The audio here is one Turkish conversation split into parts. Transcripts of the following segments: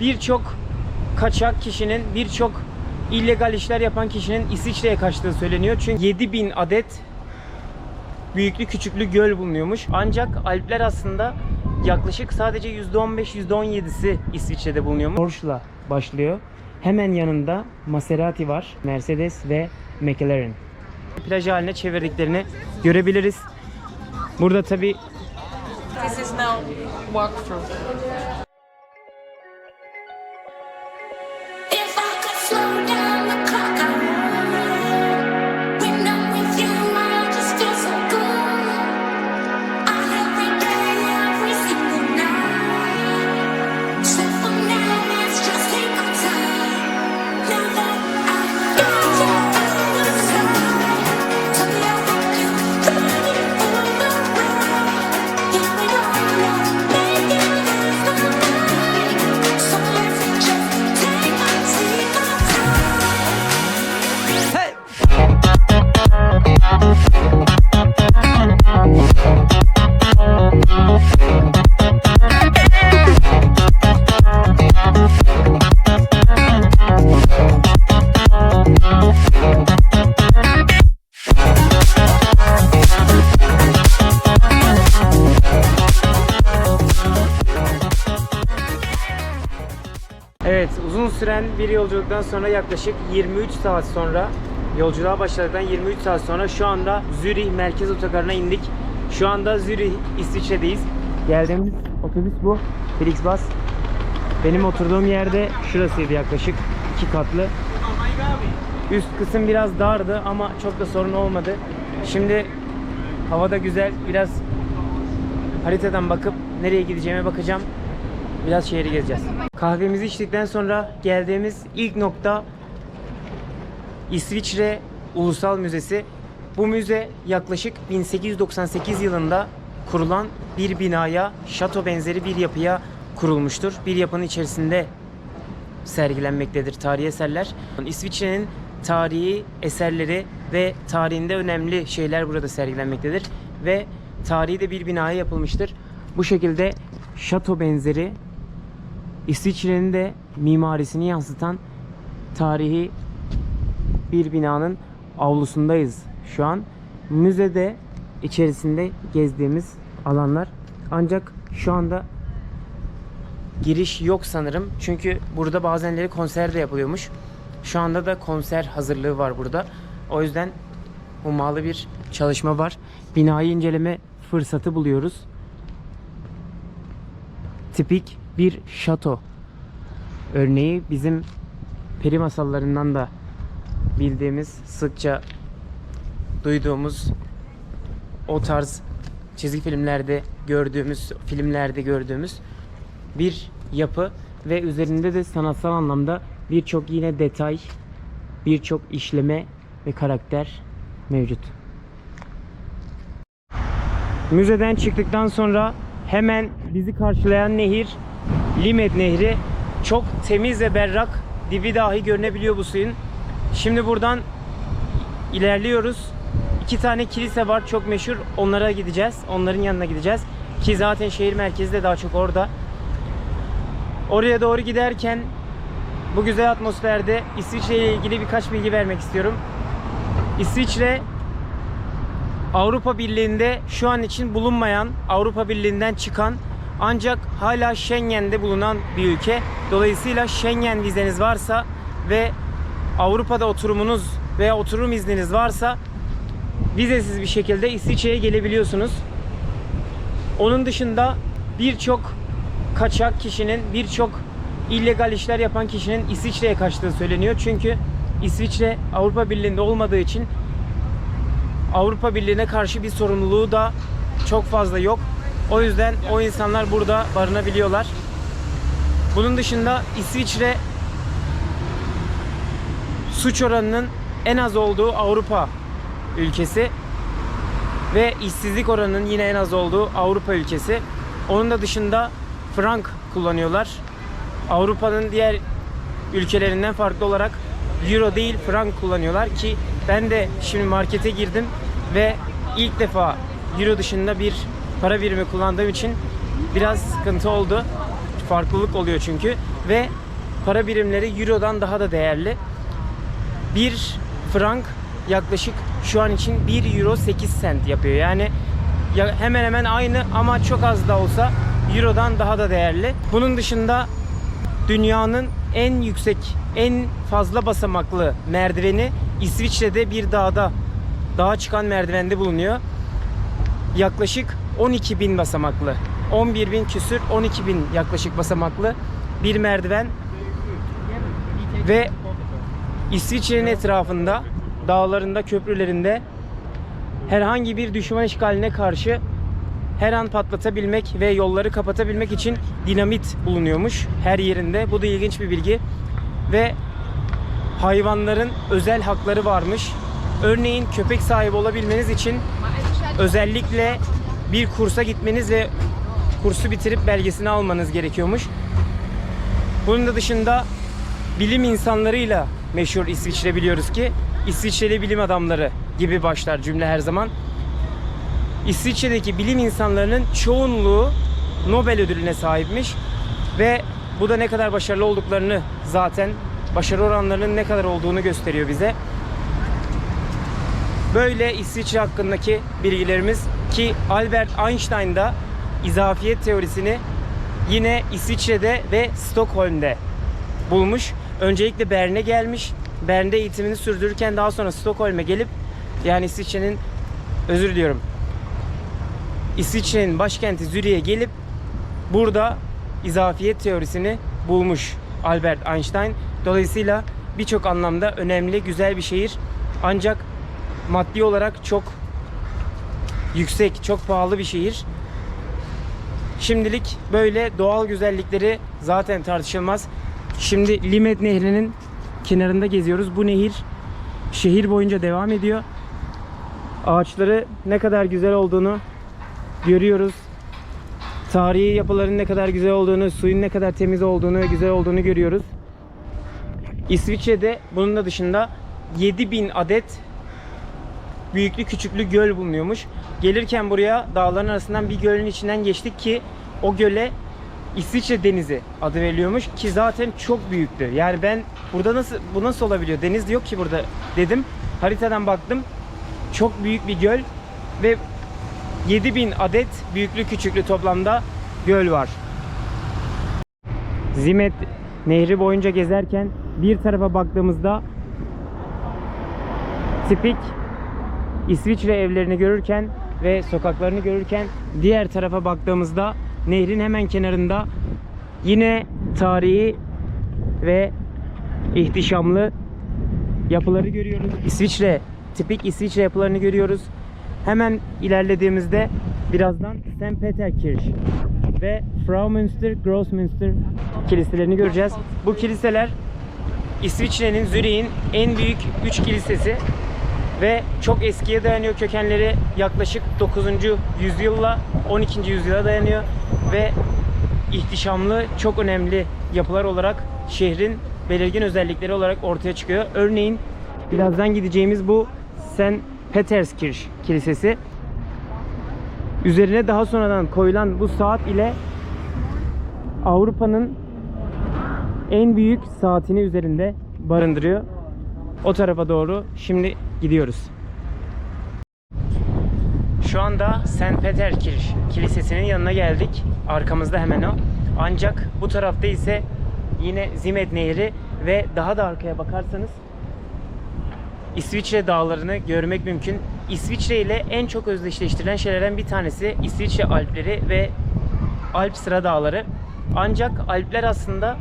birçok kaçak kişinin, birçok illegal işler yapan kişinin İsviçre'ye kaçtığı söyleniyor. Çünkü 7000 adet büyüklü küçüklü göl bulunuyormuş. Ancak Alpler aslında yaklaşık sadece %15 %17'si İsviçre'de bulunuyormuş. Porsche'la başlıyor. Hemen yanında Maserati var, Mercedes ve McLaren. Plaj haline çevirdiklerini görebiliriz. Burada tabi This is now walkthrough. Bir yolculuktan sonra yaklaşık 23 saat sonra yolculuğa başladıktan 23 saat sonra şu anda Zürih merkez otogarına indik. Şu anda Zürih İsviçre'deyiz. Geldiğimiz otobüs bu. Flixbus. Benim oturduğum yerde şurasıydı yaklaşık iki katlı. Üst kısım biraz dardı ama çok da sorun olmadı. Şimdi hava da güzel. Biraz haritadan bakıp nereye gideceğime bakacağım. Biraz şehri gezeceğiz. Kahvemizi içtikten sonra geldiğimiz ilk nokta İsviçre Ulusal Müzesi. Bu müze yaklaşık 1898 yılında kurulan bir binaya, şato benzeri bir yapıya kurulmuştur. Bir yapının içerisinde sergilenmektedir tarihi eserler. İsviçre'nin tarihi eserleri ve tarihinde önemli şeyler burada sergilenmektedir ve tarihi de bir binaya yapılmıştır. Bu şekilde şato benzeri İsviçre'nin de mimarisini yansıtan tarihi bir binanın avlusundayız şu an. Müzede içerisinde gezdiğimiz alanlar ancak şu anda giriş yok sanırım. Çünkü burada bazenleri konser de yapılıyormuş. Şu anda da konser hazırlığı var burada. O yüzden hummalı bir çalışma var. Binayı inceleme fırsatı buluyoruz. Tipik bir şato örneği bizim peri masallarından da bildiğimiz sıkça duyduğumuz o tarz çizgi filmlerde gördüğümüz filmlerde gördüğümüz bir yapı ve üzerinde de sanatsal anlamda birçok yine detay, birçok işleme ve karakter mevcut. Müzeden çıktıktan sonra hemen bizi karşılayan nehir Limet Nehri. Çok temiz ve berrak. Dibi dahi görünebiliyor bu suyun. Şimdi buradan ilerliyoruz. İki tane kilise var çok meşhur. Onlara gideceğiz. Onların yanına gideceğiz. Ki zaten şehir merkezi de daha çok orada. Oraya doğru giderken bu güzel atmosferde İsviçre ile ilgili birkaç bilgi vermek istiyorum. İsviçre Avrupa Birliği'nde şu an için bulunmayan, Avrupa Birliği'nden çıkan ancak hala Schengen'de bulunan bir ülke. Dolayısıyla Schengen vizeniz varsa ve Avrupa'da oturumunuz veya oturum izniniz varsa vizesiz bir şekilde İsviçre'ye gelebiliyorsunuz. Onun dışında birçok kaçak kişinin, birçok illegal işler yapan kişinin İsviçre'ye kaçtığı söyleniyor. Çünkü İsviçre Avrupa Birliği'nde olmadığı için Avrupa Birliği'ne karşı bir sorumluluğu da çok fazla yok. O yüzden o insanlar burada barınabiliyorlar. Bunun dışında İsviçre suç oranının en az olduğu Avrupa ülkesi ve işsizlik oranının yine en az olduğu Avrupa ülkesi. Onun da dışında frank kullanıyorlar. Avrupa'nın diğer ülkelerinden farklı olarak euro değil frank kullanıyorlar ki ben de şimdi markete girdim ve ilk defa euro dışında bir para birimi kullandığım için biraz sıkıntı oldu. farklılık oluyor çünkü ve para birimleri Euro'dan daha da değerli. 1 frank yaklaşık şu an için 1 euro 8 cent yapıyor. Yani ya hemen hemen aynı ama çok az da olsa Euro'dan daha da değerli. Bunun dışında dünyanın en yüksek, en fazla basamaklı merdiveni İsviçre'de bir dağda, dağa çıkan merdivende bulunuyor. Yaklaşık 12 bin basamaklı, 11 bin küsür, 12 bin yaklaşık basamaklı bir merdiven ve İsviçre'nin etrafında, dağlarında, köprülerinde herhangi bir düşman işgaline karşı her an patlatabilmek ve yolları kapatabilmek için dinamit bulunuyormuş her yerinde. Bu da ilginç bir bilgi. Ve hayvanların özel hakları varmış. Örneğin köpek sahibi olabilmeniz için özellikle bir kursa gitmeniz ve kursu bitirip belgesini almanız gerekiyormuş. Bunun da dışında bilim insanlarıyla meşhur İsviçre biliyoruz ki İsviçreli bilim adamları gibi başlar cümle her zaman. İsviçre'deki bilim insanlarının çoğunluğu Nobel ödülüne sahipmiş ve bu da ne kadar başarılı olduklarını zaten başarı oranlarının ne kadar olduğunu gösteriyor bize. Böyle İsviçre hakkındaki bilgilerimiz ki Albert Einstein da izafiyet teorisini yine İsviçre'de ve Stockholm'de bulmuş. Öncelikle Bern'e gelmiş. Bern'de eğitimini sürdürürken daha sonra Stockholm'e gelip yani İsviçre'nin özür diliyorum. İsviçre'nin başkenti Zürih'e gelip burada izafiyet teorisini bulmuş Albert Einstein. Dolayısıyla birçok anlamda önemli, güzel bir şehir. Ancak maddi olarak çok yüksek, çok pahalı bir şehir. Şimdilik böyle doğal güzellikleri zaten tartışılmaz. Şimdi Limet Nehri'nin kenarında geziyoruz. Bu nehir şehir boyunca devam ediyor. Ağaçları ne kadar güzel olduğunu görüyoruz. Tarihi yapıların ne kadar güzel olduğunu, suyun ne kadar temiz olduğunu, güzel olduğunu görüyoruz. İsviçre'de bunun da dışında 7000 adet büyüklü küçüklü göl bulunuyormuş. Gelirken buraya dağların arasından bir gölün içinden geçtik ki o göle İsviçre Denizi adı veriliyormuş ki zaten çok büyüktü. Yani ben burada nasıl bu nasıl olabiliyor? Deniz yok ki burada dedim. Haritadan baktım. Çok büyük bir göl ve 7000 adet büyüklü küçüklü toplamda göl var. Zimet Nehri boyunca gezerken bir tarafa baktığımızda tipik İsviçre evlerini görürken ve sokaklarını görürken diğer tarafa baktığımızda nehrin hemen kenarında yine tarihi ve ihtişamlı yapıları görüyoruz. İsviçre, tipik İsviçre yapılarını görüyoruz. Hemen ilerlediğimizde birazdan St. Peterkirch ve Fraumünster, Grossmünster kiliselerini göreceğiz. Bu kiliseler İsviçre'nin, Zürih'in en büyük 3 kilisesi ve çok eskiye dayanıyor kökenleri yaklaşık 9. yüzyılla 12. yüzyıla dayanıyor ve ihtişamlı çok önemli yapılar olarak şehrin belirgin özellikleri olarak ortaya çıkıyor. Örneğin birazdan gideceğimiz bu St. Peterskirch Kilisesi. Üzerine daha sonradan koyulan bu saat ile Avrupa'nın en büyük saatini üzerinde barındırıyor. O tarafa doğru şimdi gidiyoruz. Şu anda St. Peterkirch Kilisesi'nin yanına geldik. Arkamızda hemen o. Ancak bu tarafta ise yine Zimet Nehri ve daha da arkaya bakarsanız İsviçre dağlarını görmek mümkün. İsviçre ile en çok özdeşleştirilen şeylerden bir tanesi İsviçre Alpleri ve Alp sıra dağları. Ancak Alpler aslında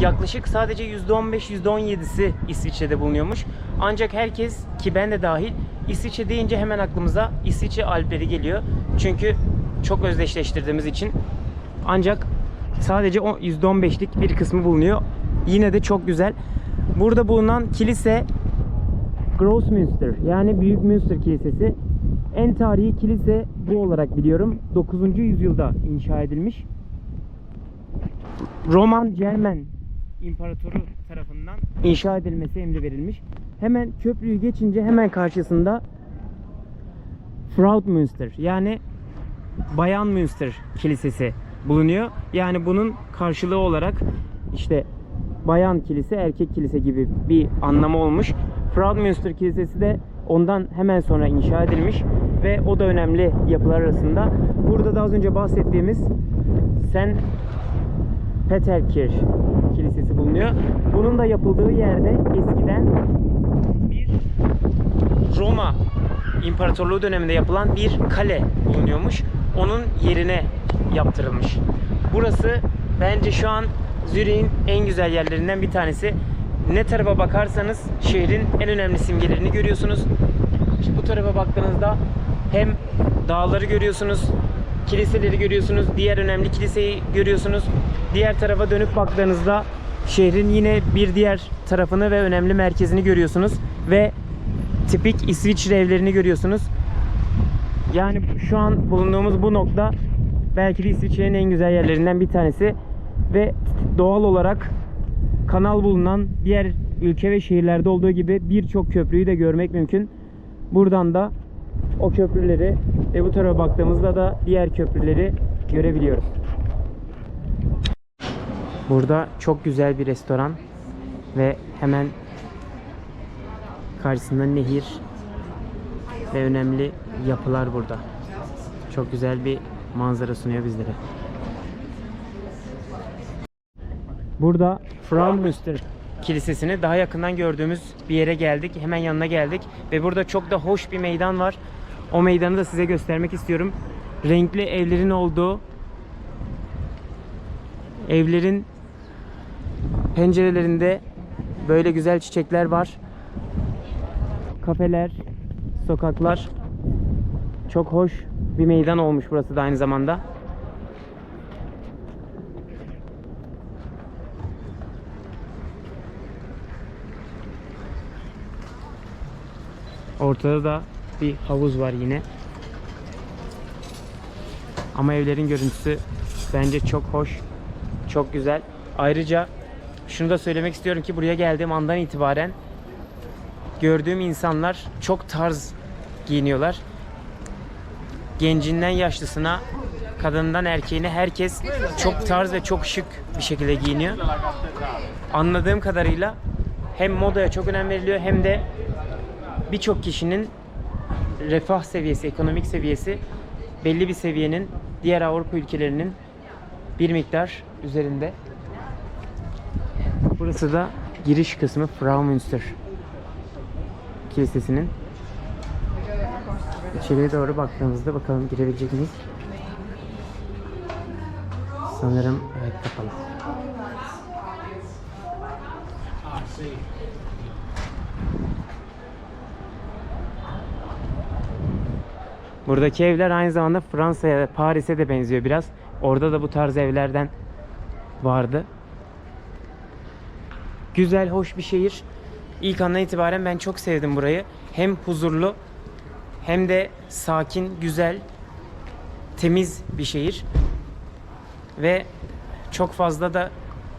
yaklaşık sadece %15-%17'si İsviçre'de bulunuyormuş. Ancak herkes ki ben de dahil İsviçre deyince hemen aklımıza İsviçre Alpleri geliyor. Çünkü çok özdeşleştirdiğimiz için. Ancak sadece o %15'lik bir kısmı bulunuyor. Yine de çok güzel. Burada bulunan kilise Grossmünster yani Büyük Münster Kilisesi. En tarihi kilise bu olarak biliyorum. 9. yüzyılda inşa edilmiş. Roman Cermen İmparatoru tarafından inşa edilmesi emri verilmiş. Hemen köprüyü geçince hemen karşısında Fraud Münster yani Bayan Münster Kilisesi bulunuyor. Yani bunun karşılığı olarak işte bayan kilise, erkek kilise gibi bir anlamı olmuş. Fraumünster Kilisesi de ondan hemen sonra inşa edilmiş ve o da önemli yapılar arasında. Burada da az önce bahsettiğimiz Sen Kilisesi bulunuyor. Bunun da yapıldığı yerde eskiden bir Roma İmparatorluğu döneminde yapılan bir kale bulunuyormuş. Onun yerine yaptırılmış. Burası bence şu an Zürih'in en güzel yerlerinden bir tanesi. Ne tarafa bakarsanız şehrin en önemli simgelerini görüyorsunuz. İşte bu tarafa baktığınızda hem dağları görüyorsunuz, kiliseleri görüyorsunuz, diğer önemli kiliseyi görüyorsunuz. Diğer tarafa dönüp baktığınızda şehrin yine bir diğer tarafını ve önemli merkezini görüyorsunuz ve tipik İsviçre evlerini görüyorsunuz. Yani şu an bulunduğumuz bu nokta belki de İsviçre'nin en güzel yerlerinden bir tanesi ve doğal olarak kanal bulunan diğer ülke ve şehirlerde olduğu gibi birçok köprüyü de görmek mümkün. Buradan da o köprüleri ve bu tarafa baktığımızda da diğer köprüleri görebiliyoruz. Burada çok güzel bir restoran ve hemen karşısında nehir ve önemli yapılar burada. Çok güzel bir manzara sunuyor bizlere. Burada Fraumünster Kilisesi'ni daha yakından gördüğümüz bir yere geldik. Hemen yanına geldik ve burada çok da hoş bir meydan var. O meydanı da size göstermek istiyorum. Renkli evlerin olduğu evlerin pencerelerinde böyle güzel çiçekler var. Kafeler, sokaklar çok hoş bir meydan olmuş burası da aynı zamanda. Ortada da bir havuz var yine. Ama evlerin görüntüsü bence çok hoş, çok güzel. Ayrıca şunu da söylemek istiyorum ki buraya geldiğim andan itibaren gördüğüm insanlar çok tarz giyiniyorlar. Gencinden yaşlısına, kadından erkeğine herkes çok tarz ve çok şık bir şekilde giyiniyor. Anladığım kadarıyla hem modaya çok önem veriliyor hem de birçok kişinin refah seviyesi, ekonomik seviyesi belli bir seviyenin diğer Avrupa ülkelerinin bir miktar üzerinde. Burası da giriş kısmı Fraumünster Kilisesi'nin. İçeriye doğru baktığımızda bakalım girebilecek miyiz? Sanırım evet kapalı. Buradaki evler aynı zamanda Fransa'ya Paris'e de benziyor biraz. Orada da bu tarz evlerden vardı. Güzel, hoş bir şehir. İlk andan itibaren ben çok sevdim burayı. Hem huzurlu hem de sakin, güzel, temiz bir şehir. Ve çok fazla da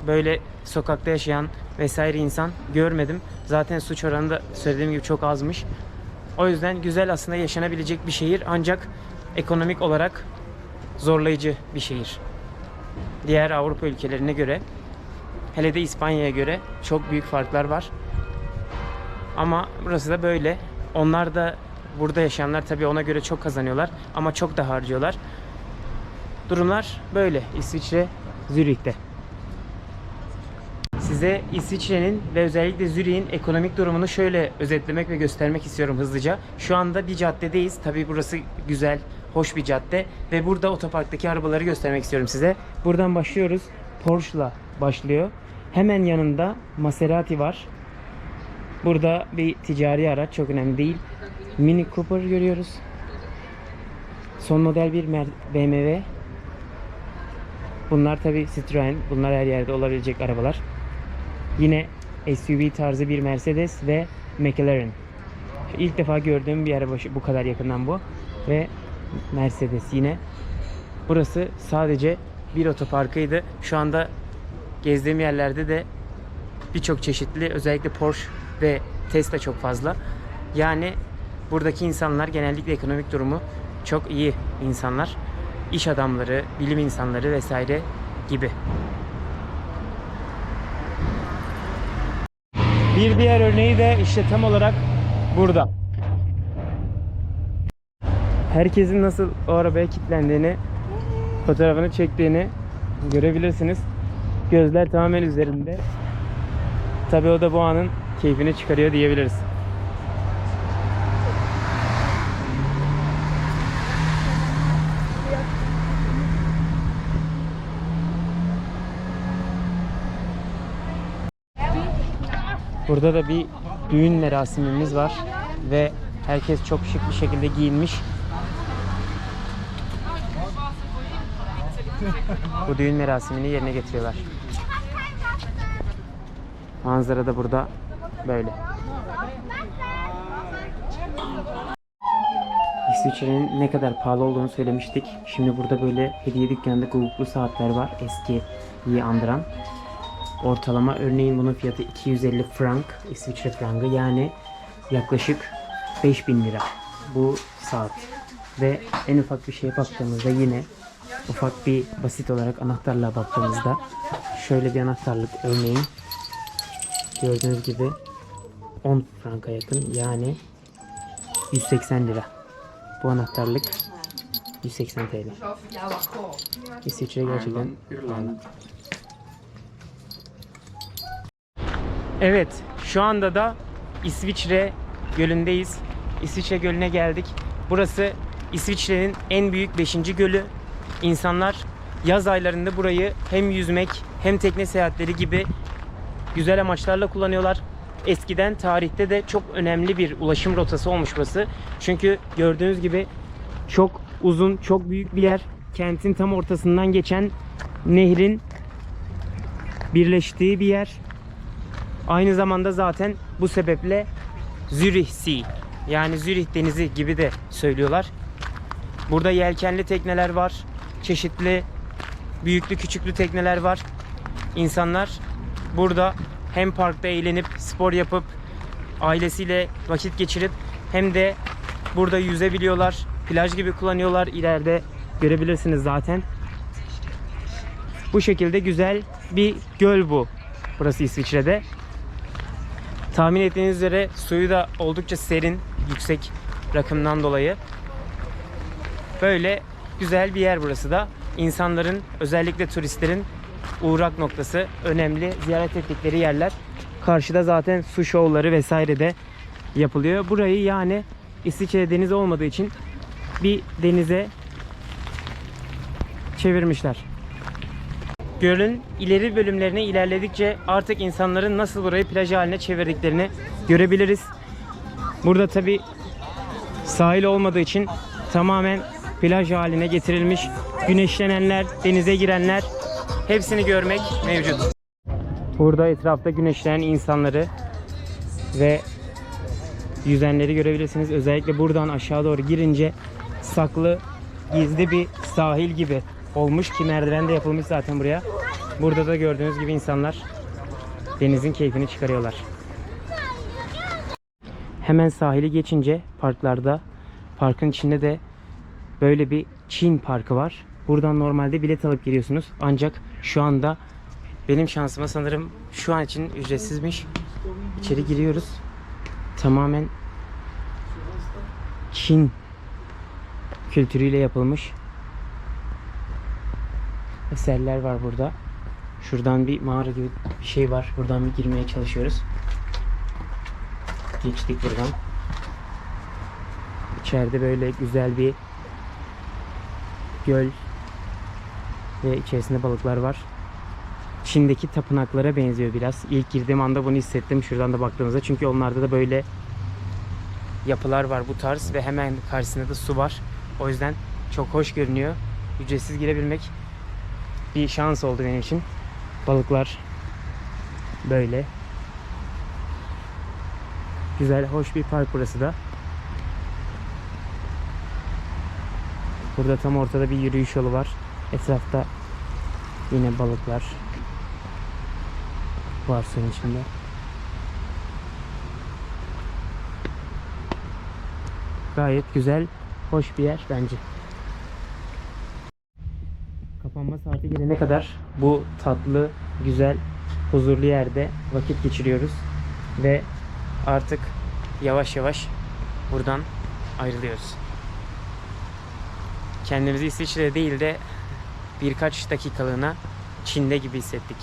böyle sokakta yaşayan vesaire insan görmedim. Zaten suç oranı da söylediğim gibi çok azmış. O yüzden güzel aslında yaşanabilecek bir şehir ancak ekonomik olarak zorlayıcı bir şehir. Diğer Avrupa ülkelerine göre hele de İspanya'ya göre çok büyük farklar var. Ama burası da böyle. Onlar da burada yaşayanlar tabii ona göre çok kazanıyorlar ama çok da harcıyorlar. Durumlar böyle İsviçre Zürih'te. Size İsviçre'nin ve özellikle Zürih'in ekonomik durumunu şöyle özetlemek ve göstermek istiyorum hızlıca. Şu anda bir caddedeyiz. Tabii burası güzel, hoş bir cadde ve burada otoparktaki arabaları göstermek istiyorum size. Buradan başlıyoruz. Porsche'la başlıyor. Hemen yanında Maserati var. Burada bir ticari araç çok önemli değil. Mini Cooper görüyoruz. Son model bir BMW. Bunlar tabi Citroen. Bunlar her yerde olabilecek arabalar. Yine SUV tarzı bir Mercedes ve McLaren. İlk defa gördüğüm bir araba bu kadar yakından bu. Ve Mercedes yine. Burası sadece bir otoparkıydı. Şu anda gezdiğim yerlerde de birçok çeşitli özellikle Porsche ve Tesla çok fazla. Yani buradaki insanlar genellikle ekonomik durumu çok iyi insanlar. iş adamları, bilim insanları vesaire gibi. Bir diğer örneği de işte tam olarak burada. Herkesin nasıl o arabaya kilitlendiğini, fotoğrafını çektiğini görebilirsiniz. Gözler tamamen üzerinde. Tabii o da bu anın keyfini çıkarıyor diyebiliriz. Burada da bir düğün merasimimiz var ve herkes çok şık bir şekilde giyinmiş. Bu düğün merasimini yerine getiriyorlar. Manzara da burada böyle. İsviçre'nin ne kadar pahalı olduğunu söylemiştik. Şimdi burada böyle hediye dükkanında guguklu saatler var. Eskiyi andıran. Ortalama örneğin bunun fiyatı 250 frank, İsviçre frangı yani yaklaşık 5000 lira bu saat. Ve en ufak bir şeye baktığımızda yine ufak bir basit olarak anahtarlığa baktığımızda şöyle bir anahtarlık örneğin gördüğünüz gibi 10 franka yakın yani 180 lira. Bu anahtarlık 180 TL. İsviçre gerçekten pahalı. Evet, şu anda da İsviçre Gölü'ndeyiz. İsviçre Gölü'ne geldik. Burası İsviçre'nin en büyük 5. gölü. İnsanlar yaz aylarında burayı hem yüzmek hem tekne seyahatleri gibi güzel amaçlarla kullanıyorlar. Eskiden tarihte de çok önemli bir ulaşım rotası olmuş burası. Çünkü gördüğünüz gibi çok uzun, çok büyük bir yer. Kentin tam ortasından geçen nehrin birleştiği bir yer. Aynı zamanda zaten bu sebeple Zürih Sea yani Zürih Denizi gibi de söylüyorlar. Burada yelkenli tekneler var. Çeşitli büyüklü küçüklü tekneler var. İnsanlar burada hem parkta eğlenip spor yapıp ailesiyle vakit geçirip hem de burada yüzebiliyorlar. Plaj gibi kullanıyorlar. İleride görebilirsiniz zaten. Bu şekilde güzel bir göl bu. Burası İsviçre'de. Tahmin ettiğiniz üzere suyu da oldukça serin, yüksek rakımdan dolayı. Böyle güzel bir yer burası da. İnsanların, özellikle turistlerin uğrak noktası, önemli ziyaret ettikleri yerler. Karşıda zaten su şovları vesaire de yapılıyor. Burayı yani İsviçre deniz olmadığı için bir denize çevirmişler. Gölün ileri bölümlerine ilerledikçe artık insanların nasıl burayı plaj haline çevirdiklerini görebiliriz. Burada tabi sahil olmadığı için tamamen plaj haline getirilmiş. Güneşlenenler, denize girenler hepsini görmek mevcut. Burada etrafta güneşlenen insanları ve yüzenleri görebilirsiniz. Özellikle buradan aşağı doğru girince saklı, gizli bir sahil gibi olmuş ki merdiven de yapılmış zaten buraya. Burada da gördüğünüz gibi insanlar denizin keyfini çıkarıyorlar. Hemen sahili geçince parklarda parkın içinde de böyle bir Çin parkı var. Buradan normalde bilet alıp giriyorsunuz. Ancak şu anda benim şansıma sanırım şu an için ücretsizmiş. İçeri giriyoruz. Tamamen Çin kültürüyle yapılmış eserler var burada. Şuradan bir mağara gibi bir şey var. Buradan bir girmeye çalışıyoruz. Geçtik buradan. İçeride böyle güzel bir göl ve içerisinde balıklar var. Çin'deki tapınaklara benziyor biraz. İlk girdiğim anda bunu hissettim şuradan da baktığınızda. Çünkü onlarda da böyle yapılar var bu tarz ve hemen karşısında da su var. O yüzden çok hoş görünüyor. Ücretsiz girebilmek bir şans oldu benim için. Balıklar böyle. Güzel, hoş bir park burası da. Burada tam ortada bir yürüyüş yolu var. Etrafta yine balıklar var suyun içinde. Gayet güzel, hoş bir yer bence. kapanma saati gelene kadar bu tatlı, güzel, huzurlu yerde vakit geçiriyoruz. Ve artık yavaş yavaş buradan ayrılıyoruz. Kendimizi İsviçre'de değil de birkaç dakikalığına Çin'de gibi hissettik.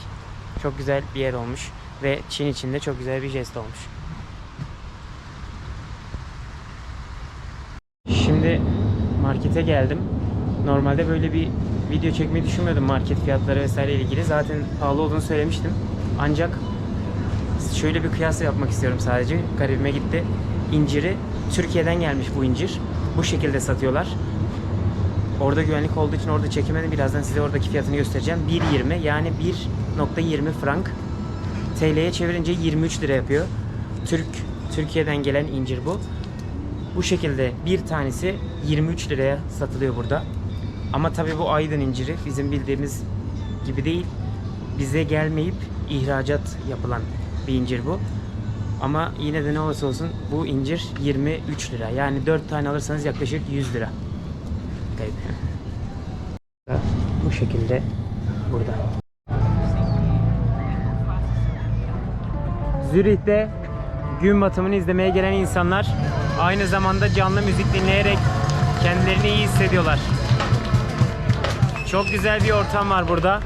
Çok güzel bir yer olmuş ve Çin içinde çok güzel bir jest olmuş. Şimdi markete geldim. Normalde böyle bir video çekmeyi düşünmüyordum market fiyatları vesaire ile ilgili. Zaten pahalı olduğunu söylemiştim. Ancak şöyle bir kıyas yapmak istiyorum sadece. Garibime gitti. İnciri Türkiye'den gelmiş bu incir. Bu şekilde satıyorlar. Orada güvenlik olduğu için orada çekemedim. Birazdan size oradaki fiyatını göstereceğim. 1.20 yani 1.20 frank. TL'ye çevirince 23 lira yapıyor. Türk Türkiye'den gelen incir bu. Bu şekilde bir tanesi 23 liraya satılıyor burada. Ama tabii bu Aydın inciri bizim bildiğimiz gibi değil. Bize gelmeyip ihracat yapılan bir incir bu. Ama yine de ne olursa olsun bu incir 23 lira. Yani 4 tane alırsanız yaklaşık 100 lira. Garip. Bu şekilde burada. Zürih'te gün batımını izlemeye gelen insanlar aynı zamanda canlı müzik dinleyerek kendilerini iyi hissediyorlar. Çok güzel bir ortam var burada.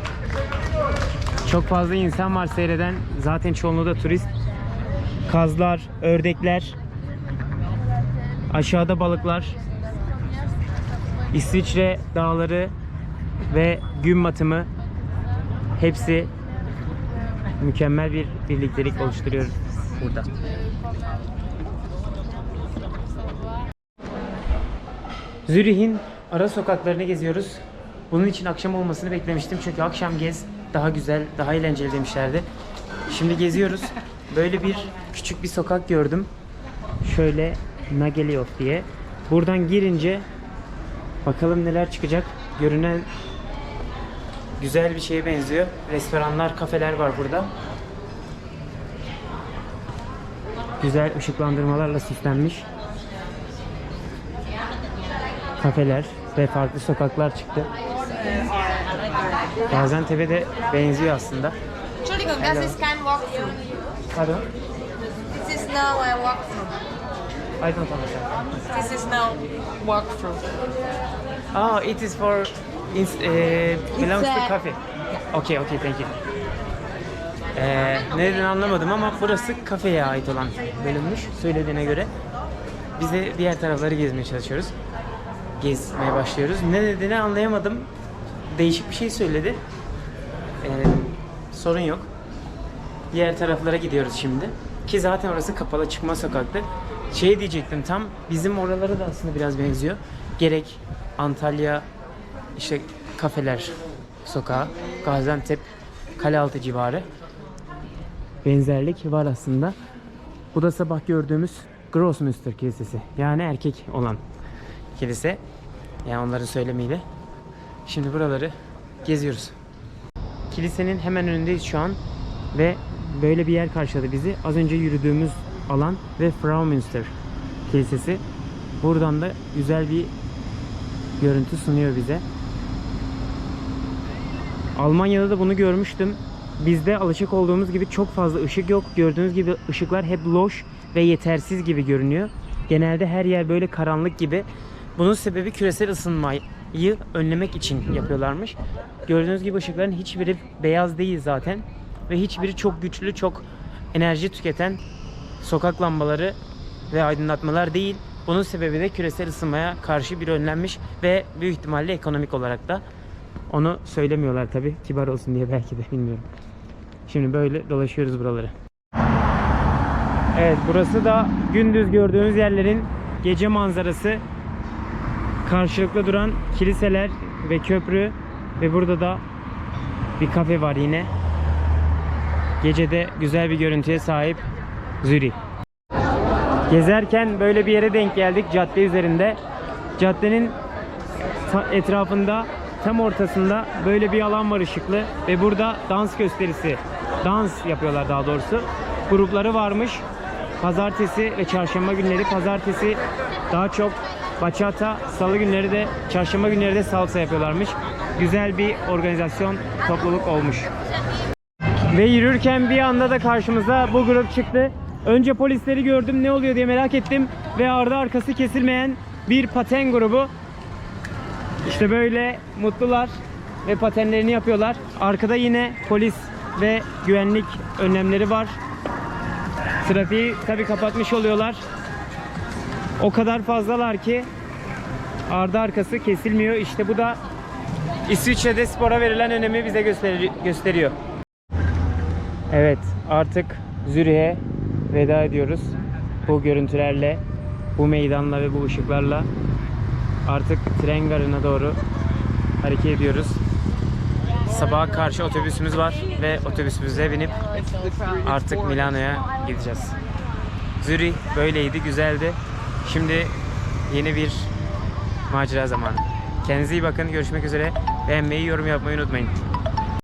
Çok fazla insan var seyreden. Zaten çoğunluğu da turist. Kazlar, ördekler, aşağıda balıklar, İsviçre dağları ve gün batımı hepsi mükemmel bir birliktelik oluşturuyor burada. Zürih'in ara sokaklarını geziyoruz. Bunun için akşam olmasını beklemiştim çünkü akşam gez daha güzel, daha eğlenceli demişlerdi. Şimdi geziyoruz. Böyle bir küçük bir sokak gördüm. Şöyle Nageliot diye. Buradan girince bakalım neler çıkacak. Görünen güzel bir şeye benziyor. Restoranlar, kafeler var burada. Güzel ışıklandırmalarla süslenmiş. Kafeler ve farklı sokaklar çıktı. Gaziantep'e de benziyor aslında. Entschuldigung, das ist kein Walkthrough. Pardon? This is now a walkthrough. I don't understand. This is now walkthrough. Ah, it is for ins eh, belongs to coffee. Okay, okay, thank you. Ee, ne dediğini anlamadım ama burası kafeye ait olan bölünmüş söylediğine göre. Biz de diğer tarafları gezmeye çalışıyoruz. Gezmeye başlıyoruz. Ne dediğini anlayamadım. Değişik bir şey söyledi. Ee, sorun yok. Diğer taraflara gidiyoruz şimdi. Ki zaten orası kapalı çıkma sokaktı. Şey diyecektim tam bizim oralara da aslında biraz benziyor. Gerek Antalya işte kafeler sokağı, Gaziantep Kalealtı civarı benzerlik var aslında. Bu da sabah gördüğümüz Grossmünster Kilisesi. Yani erkek olan kilise. Yani onların söylemiyle. Şimdi buraları geziyoruz. Kilisenin hemen önündeyiz şu an ve böyle bir yer karşıladı bizi. Az önce yürüdüğümüz alan ve Fraumünster Kilisesi. Buradan da güzel bir görüntü sunuyor bize. Almanya'da da bunu görmüştüm. Bizde alışık olduğumuz gibi çok fazla ışık yok. Gördüğünüz gibi ışıklar hep loş ve yetersiz gibi görünüyor. Genelde her yer böyle karanlık gibi. Bunun sebebi küresel ısınmayı önlemek için yapıyorlarmış. Gördüğünüz gibi ışıkların hiçbiri beyaz değil zaten. Ve hiçbiri çok güçlü, çok enerji tüketen sokak lambaları ve aydınlatmalar değil. Bunun sebebi de küresel ısınmaya karşı bir önlenmiş ve büyük ihtimalle ekonomik olarak da onu söylemiyorlar tabi kibar olsun diye belki de bilmiyorum. Şimdi böyle dolaşıyoruz buraları. Evet burası da gündüz gördüğünüz yerlerin gece manzarası. Karşılıklı duran kiliseler ve köprü ve burada da bir kafe var yine. Gecede güzel bir görüntüye sahip Zürih. Gezerken böyle bir yere denk geldik cadde üzerinde. Caddenin etrafında tam ortasında böyle bir alan var ışıklı ve burada dans gösterisi, dans yapıyorlar daha doğrusu. Grupları varmış. Pazartesi ve çarşamba günleri pazartesi daha çok bachata, salı günleri de çarşamba günleri de salsa yapıyorlarmış. güzel bir organizasyon, topluluk olmuş. Ve yürürken bir anda da karşımıza bu grup çıktı. Önce polisleri gördüm ne oluyor diye merak ettim ve ardı arkası kesilmeyen bir paten grubu. İşte böyle mutlular ve patenlerini yapıyorlar. Arkada yine polis ve güvenlik önlemleri var. Trafiği tabi kapatmış oluyorlar. O kadar fazlalar ki ardı arkası kesilmiyor. İşte bu da İsviçre'de spora verilen önemi bize gösteri- gösteriyor. Evet artık Zürih'e veda ediyoruz. Bu görüntülerle, bu meydanla ve bu ışıklarla artık tren garına doğru hareket ediyoruz. Sabaha karşı otobüsümüz var ve otobüsümüze binip artık Milano'ya gideceğiz. Zürih böyleydi, güzeldi. Şimdi yeni bir macera zamanı. Kendinize iyi bakın. Görüşmek üzere. Beğenmeyi, yorum yapmayı unutmayın.